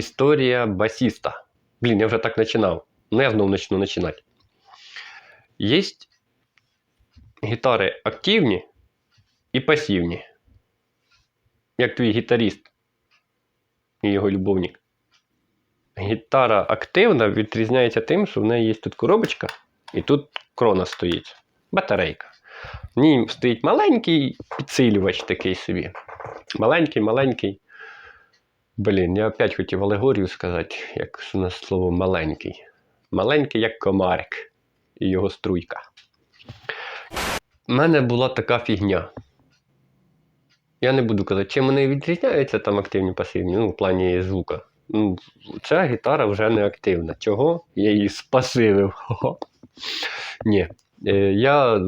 Історія басіста. Блін, я вже так починав. Ну, я знову почну починати. Є гітари активні і пасивні. Як твій гітаріст і його любовник. Гітара активна відрізняється тим, що в неї є тут коробочка, і тут крона стоїть. Батарейка. В ній стоїть маленький підсилювач такий собі. Маленький, маленький. Блін, я опять хотів алегорію сказати, як у нас слово маленький. Маленький, як комарик і його струйка. У мене була така фігня. Я не буду казати, чим вони відрізняються там активні пасивні, ну, в плані звука. Ну, ця гітара вже не активна. Чого? Я її спасивив. Ні. Е, Я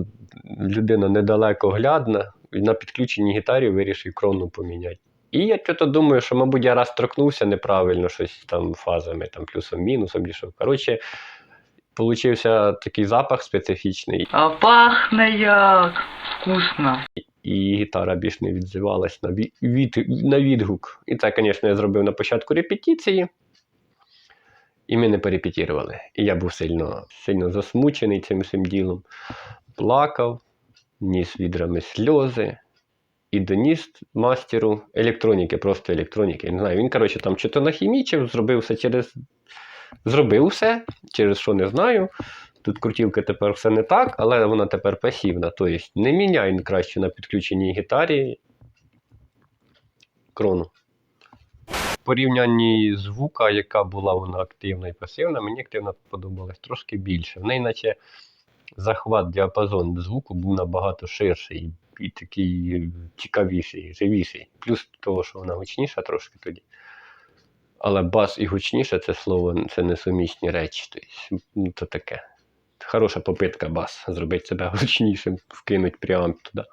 людина недалекоглядна, на підключеній гітарі вирішив крону поміняти. І я чого думаю, що, мабуть, я раз торкнувся неправильно щось там фазами, там плюсом-мінусом дійшов. Коротше, получився такий запах специфічний, А пахне як вкусно. і гітара більш не відзивалась на, ві- від, на відгук. І це, звісно, я зробив на початку репетиції. І ми не перепетірували. І я був сильно, сильно засмучений цим всім ділом. Плакав, ніс відрами сльози. І доніс мастеру електроніки, просто електроніки. Я не знаю, він, коротше, там чи то нахімічив, зробив все через. Зробив все, через що не знаю. Тут крутілка тепер все не так, але вона тепер пасівна. Тобто не міняй краще на підключеній гітарі крону. В порівнянні звука, яка була вона активна і пасивна, мені активна подобалась трошки більше. В неї, наче захват, діапазон звуку був набагато ширший і такий цікавіший, живіший. Плюс того, що вона гучніша трошки тоді. Але бас і гучніше це слово це несумісні речі. Тобто, то таке. Хороша попитка бас, зробити себе гучнішим, вкинуть прямо туди.